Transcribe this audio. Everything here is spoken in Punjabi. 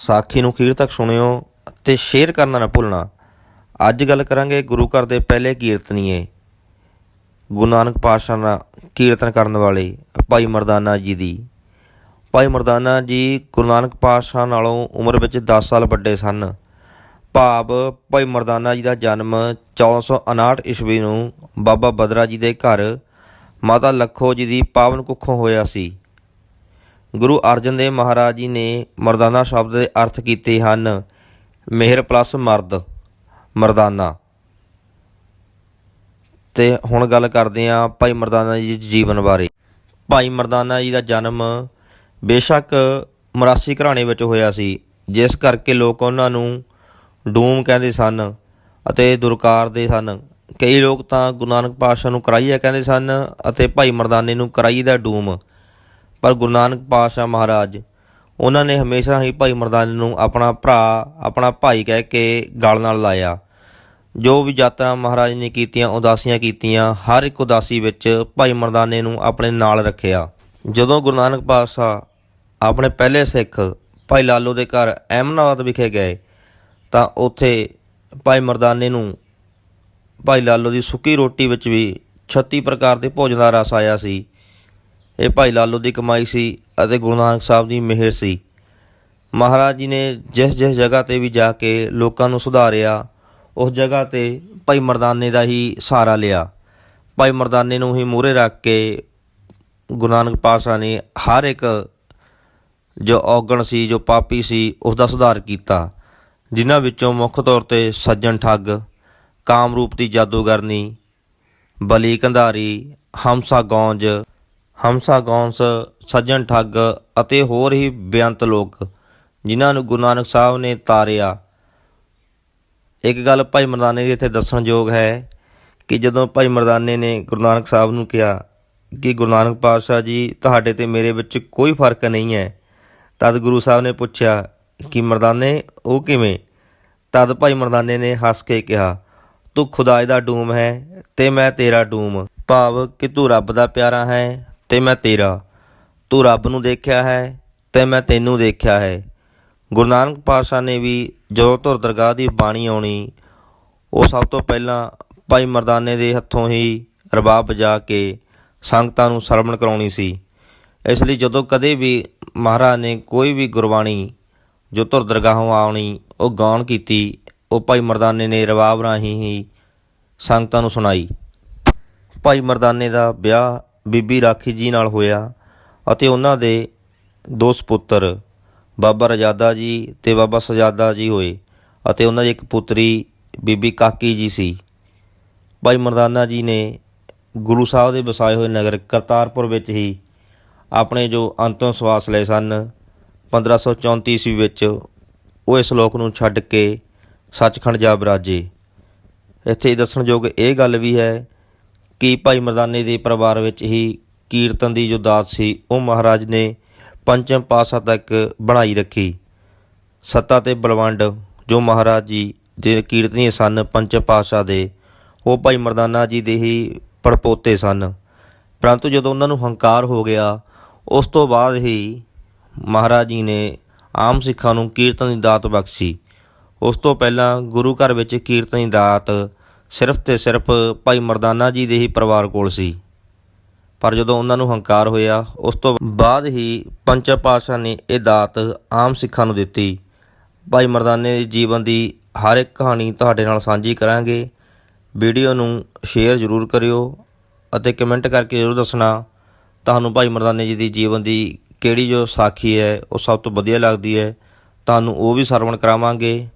ਸਾਖੀ ਨੂੰ ਅਖੀਰ ਤੱਕ ਸੁਣਿਓ ਤੇ ਸ਼ੇਅਰ ਕਰਨਾ ਨਾ ਭੁੱਲਣਾ। ਅੱਜ ਗੱਲ ਕਰਾਂਗੇ ਗੁਰੂ ਘਰ ਦੇ ਪਹਿਲੇ ਕੀਰਤਨੀਏ। ਗੁਰੂ ਨਾਨਕ ਪਾਤਸ਼ਾਹ ਦਾ ਕੀਰਤਨ ਕਰਨ ਵਾਲੇ ਭਾਈ ਮਰਦਾਨਾ ਜੀ ਦੀ। ਭਾਈ ਮਰਦਾਨਾ ਜੀ ਗੁਰੂ ਨਾਨਕ ਪਾਤਸ਼ਾਹ ਨਾਲੋਂ ਉਮਰ ਵਿੱਚ 10 ਸਾਲ ਵੱਡੇ ਸਨ। ਭਾਵ ਭਾਈ ਮਰਦਾਨਾ ਜੀ ਦਾ ਜਨਮ 1459 ਈਸਵੀ ਨੂੰ ਬਾਬਾ ਬਦਰਾ ਜੀ ਦੇ ਘਰ ਮਾਤਾ ਲੱਖੋ ਜੀ ਦੀ ਪਾਵਨ ਕੁੱਖੋਂ ਹੋਇਆ ਸੀ। ਗੁਰੂ ਅਰਜਨ ਦੇਵ ਮਹਾਰਾਜ ਜੀ ਨੇ ਮਰਦਾਨਾ ਸ਼ਬਦ ਦੇ ਅਰਥ ਕੀਤੇ ਹਨ, ਮਿਹਰ ਪਲੱਸ ਮਰਦ, ਮਰਦਾਨਾ। ਤੇ ਹੁਣ ਗੱਲ ਕਰਦੇ ਹਾਂ ਭਾਈ ਮਰਦਾਨਾ ਜੀ ਦੇ ਜੀਵਨ ਬਾਰੇ। ਭਾਈ ਮਰਦਾਨਾ ਜੀ ਦਾ ਜਨਮ ਬੇਸ਼ੱਕ ਮਰਾਸੀ ਘਰਾਣੇ ਵਿੱਚ ਹੋਇਆ ਸੀ, ਜਿਸ ਕਰਕੇ ਲੋਕ ਉਹਨਾਂ ਨੂੰ ਡੂਮ ਕਹਿੰਦੇ ਸਨ ਅਤੇ ਦੁਰਕਾਰ ਸਨ। ਕਈ ਲੋਕ ਤਾਂ ਗੁਰੂ ਨਾਨਕ ਪਾਤਸ਼ਾਹ ਨੂੰ ਕਰਾਈਆ ਕਹਿੰਦੇ ਸਨ ਅਤੇ ਭਾਈ ਮਰਦਾਨੇ ਨੂੰ ਕਰਾਈ ਦਾ ਡੂਮ। ਪਰ ਗੁਰੂ ਨਾਨਕ ਪਾਤਸ਼ਾਹ ਮਹਾਰਾਜ, ਉਹਨਾਂ ਨੇ ਹਮੇਸ਼ਾ ਹੀ ਭਾਈ ਮਰਦਾਨੇ ਨੂੰ ਆਪਣਾ ਭਰਾ, ਆਪਣਾ ਭਾਈ ਕਹਿ ਕੇ ਗਲ ਨਾਲ ਲਾਇਆ। ਜੋ ਵੀ ਯਾਤਰਾ ਮਹਾਰਾਜ ਨੇ ਕੀਤੀਆਂ, ਉਦਾਸੀਆਂ ਕੀਤੀਆਂ, ਹਰ ਇੱਕ ਉਦਾਸੀ ਵਿੱਚ ਭਾਈ ਮਰਦਾਨੇ ਨੂੰ ਆਪਣੇ ਨਾਲ ਰੱਖਿਆ। ਜਦੋਂ ਗੁਰੂ ਨਾਨਕ ਪਾਤਸ਼ਾਹ ਆਪਣੇ ਪਹਿਲੇ ਸਿੱਖ ਭਾਈ ਲਾਲੋ ਦੇ ਘਰ ਅਹਿਮਦਾਬਾਦ ਵਿਖੇ ਗਏ, ਤਾਂ ਉੱਥੇ ਭਾਈ ਮਰਦਾਨੇ ਨੂੰ ਭਾਈ ਲਾਲੋ ਦੀ ਸੁੱਕੀ ਰੋਟੀ ਵਿੱਚ ਵੀ 36 ਪ੍ਰਕਾਰ ਦੇ ਭੋਜਨ ਦਾ ਰਸ ਆਇਆ ਸੀ। ਇਹ ਭਾਈ ਲਾਲੋ ਦੀ ਕਮਾਈ ਸੀ ਅਤੇ ਗੁਰੂ ਨਾਨਕ ਸਾਹਿਬ ਦੀ ਮਿਹਰ ਸੀ। ਮਹਾਰਾਜ ਜੀ ਨੇ ਜਿਸ ਜਿਸ ਜਗ੍ਹਾ ਤੇ ਵੀ ਜਾ ਕੇ ਲੋਕਾਂ ਨੂੰ ਸੁਧਾਰਿਆ, ਉਸ ਜਗ੍ਹਾ ਤੇ ਭਾਈ ਮਰਦਾਨੇ ਦਾ ਹੀ ਸਹਾਰਾ ਲਿਆ। ਭਾਈ ਮਰਦਾਨੇ ਨੂੰ ਹੀ ਮੂਹਰੇ ਰੱਖ ਕੇ ਗੁਰੂ ਨਾਨਕ ਪਾਤਸ਼ਾਹ ਨੇ ਹਰ ਇੱਕ ਜੋ ਔਗਣ ਸੀ, ਜੋ ਪਾਪੀ ਸੀ, ਉਸ ਦਾ ਸੁਧਾਰ ਕੀਤਾ, ਜਿਨ੍ਹਾਂ ਵਿੱਚੋਂ ਮੁੱਖ ਤੌਰ ਤੇ ਸੱਜਣ ਠੱਗ, ਕਾਮਰੂਪ ਦੀ ਜਾਦੂਗਰਨੀ ਬਲੀ ਕੰਧਾਰੀ ਹਮਸਾ ਗੌਂਜ ਹਮਸਾ ਗੌਂਸ, ਸੱਜਣ ਠੱਗ ਅਤੇ ਹੋਰ ਹੀ ਬੇਅੰਤ ਲੋਕ, ਜਿਨ੍ਹਾਂ ਨੂੰ ਗੁਰੂ ਨਾਨਕ ਸਾਹਿਬ ਨੇ ਤਾਰਿਆ। ਇੱਕ ਗੱਲ ਭਾਈ ਮਰਦਾਨੇ ਦੀ ਇੱਥੇ ਦੱਸਣਯੋਗ ਹੈ ਕਿ ਜਦੋਂ ਭਾਈ ਮਰਦਾਨੇ ਨੇ ਗੁਰੂ ਨਾਨਕ ਸਾਹਿਬ ਨੂੰ ਕਿਹਾ ਕਿ ਗੁਰੂ ਨਾਨਕ ਪਾਤਸ਼ਾਹ ਜੀ, ਤੁਹਾਡੇ ਤੇ ਮੇਰੇ ਵਿੱਚ ਕੋਈ ਫ਼ਰਕ ਨਹੀਂ ਹੈ, ਤਦ ਗੁਰੂ ਸਾਹਿਬ ਨੇ ਪੁੱਛਿਆ ਕਿ ਮਰਦਾਨੇ, ਉਹ ਕਿਵੇਂ? ਤਦ ਭਾਈ ਮਰਦਾਨੇ ਨੇ ਹੱਸ ਕੇ ਕਿਹਾ, ਤੂੰ ਖੁਦਾਏ ਦਾ ਡੂਮ ਹੈ ਤੇ ਮੈਂ ਤੇਰਾ ਡੂਮ। ਭਾਵ ਕਿ ਤੂੰ ਰੱਬ ਦਾ ਪਿਆਰਾ ਹੈ ਤੇ ਮੈਂ ਤੇਰਾ, ਤੂੰ ਰੱਬ ਨੂੰ ਦੇਖਿਆ ਹੈ ਤੇ ਮੈਂ ਤੈਨੂੰ ਦੇਖਿਆ ਹੈ। ਗੁਰੂ ਨਾਨਕ ਪਾਤਸ਼ਾਹ ਨੇ ਵੀ ਜਦੋਂ ਧੁਰ ਦਰਗਾਹ ਦੀ ਬਾਣੀ ਆਉਣੀ, ਉਹ ਸਭ ਤੋਂ ਪਹਿਲਾਂ ਭਾਈ ਮਰਦਾਨੇ ਦੇ ਹੱਥੋਂ ਹੀ ਰਬਾਬ ਵਜਾ ਕੇ ਸੰਗਤਾਂ ਨੂੰ ਸਰਵਣ ਕਰਾਉਣੀ ਸੀ। ਇਸ ਲਈ ਜਦੋਂ ਕਦੇ ਵੀ ਮਹਾਰਾਜ ਨੇ ਕੋਈ ਵੀ ਗੁਰਬਾਣੀ ਜੋ ਧੁਰ ਦਰਗਾਹੋਂ ਆਉਣੀ, ਉਹ ਗਾਉਣ ਕੀਤੀ, ਉਹ ਭਾਈ ਮਰਦਾਨੇ ਨੇ ਰਬਾਬ ਰਾਹੀਂ ਹੀ ਸੰਗਤਾਂ ਨੂੰ ਸੁਣਾਈ। ਭਾਈ ਮਰਦਾਨੇ ਦਾ ਵਿਆਹ ਬੀਬੀ ਰਾਖੀ ਜੀ ਨਾਲ ਹੋਇਆ ਅਤੇ ਉਹਨਾਂ ਦੇ ਦੋ ਸਪੁੱਤਰ, ਬਾਬਾ ਰਜਾਦਾ ਜੀ ਤੇ ਬਾਬਾ ਸਜਾਦਾ ਜੀ ਹੋਏ ਅਤੇ ਉਹਨਾਂ ਦੀ ਇੱਕ ਪੁੱਤਰੀ ਬੀਬੀ ਕਾਕੀ ਜੀ ਸੀ। ਭਾਈ ਮਰਦਾਨਾ ਜੀ ਨੇ ਗੁਰੂ ਸਾਹਿਬ ਦੇ ਵਸਾਏ ਹੋਏ ਨਗਰ ਕਰਤਾਰਪੁਰ ਵਿੱਚ ਹੀ ਆਪਣੇ ਜੋ ਅੰਤਮ ਸਵਾਸ ਲਏ ਸਨ 1534 ਈਸਵੀ ਵਿੱਚ ਉਹ ਇਸ ਲੋਕ ਨੂੰ ਛੱਡ ਕੇ ਸੱਚਖੰਡ ਜਾ ਬਰਾਜੇ ਇੱਥੇ ਦੱਸਣਯੋਗ ਇਹ ਗੱਲ ਵੀ ਹੈ ਕਿ ਭਾਈ ਮਰਦਾਨੇ ਦੇ ਪਰਿਵਾਰ ਵਿੱਚ ਹੀ ਕੀਰਤਨ ਦੀ ਜੋ ਦਾਤ ਸੀ, ਉਹ ਮਹਾਰਾਜ ਨੇ ਪੰਚਮ ਪਾਤਸ਼ਾਹ ਤੱਕ ਬਣਾਈ ਰੱਖੀ। ਸੱਤਾ ਤੇ ਬਲਵੰਡ ਜੋ ਮਹਾਰਾਜ ਜੀ ਦੇ ਕੀਰਤਨੀ ਸਨ ਪੰਚਮ ਪਾਤਸ਼ਾਹ ਦੇ, ਉਹ ਭਾਈ ਮਰਦਾਨਾ ਜੀ ਦੇ ਹੀ ਪੜਪੋਤੇ ਸਨ। ਪਰੰਤੂ ਜਦੋਂ ਉਹਨਾਂ ਨੂੰ ਹੰਕਾਰ ਹੋ ਗਿਆ, ਉਸ ਤੋਂ ਬਾਅਦ ਹੀ ਮਹਾਰਾਜ ਜੀ ਨੇ ਆਮ ਸਿੱਖਾਂ ਨੂੰ ਕੀਰਤਨ ਦੀ ਦਾਤ ਬਖਸ਼ੀ। ਉਸ ਤੋਂ ਪਹਿਲਾਂ ਗੁਰੂ ਘਰ ਵਿੱਚ ਕੀਰਤਨ ਦੀ ਦਾਤ ਸਿਰਫ ਤੇ ਸਿਰਫ ਭਾਈ ਮਰਦਾਨਾ ਜੀ ਦੇ ਹੀ ਪਰਿਵਾਰ ਕੋਲ ਸੀ। ਪਰ ਜਦੋਂ ਉਹਨਾਂ ਨੂੰ ਹੰਕਾਰ ਹੋਇਆ, ਉਸ ਤੋਂ ਬਾਅਦ ਹੀ ਪੰਚਮ ਪਾਤਸ਼ਾਹ ਨੇ ਇਹ ਦਾਤ ਆਮ ਸਿੱਖਾਂ ਨੂੰ ਦਿੱਤੀ। ਭਾਈ ਮਰਦਾਨੇ ਦੇ ਜੀਵਨ ਦੀ ਹਰ ਇੱਕ ਕਹਾਣੀ ਤੁਹਾਡੇ ਨਾਲ ਸਾਂਝੀ ਕਰਾਂਗੇ। ਵੀਡੀਓ ਨੂੰ ਸ਼ੇਅਰ ਜ਼ਰੂਰ ਕਰਿਓ ਅਤੇ ਕਮੈਂਟ ਕਰਕੇ ਜ਼ਰੂਰ ਦੱਸਣਾ ਤੁਹਾਨੂੰ ਭਾਈ ਮਰਦਾਨੇ ਜੀ ਦੀ ਜੀਵਨ ਦੀ ਕਿਹੜੀ ਜੋ ਸਾਖੀ ਹੈ, ਉਹ ਸਭ ਤੋਂ ਵਧੀਆ ਲੱਗਦੀ ਹੈ। ਤੁਹਾਨੂੰ ਉਹ ਵੀ ਸਰਵਣ ਕਰਾਵਾਂਗੇ।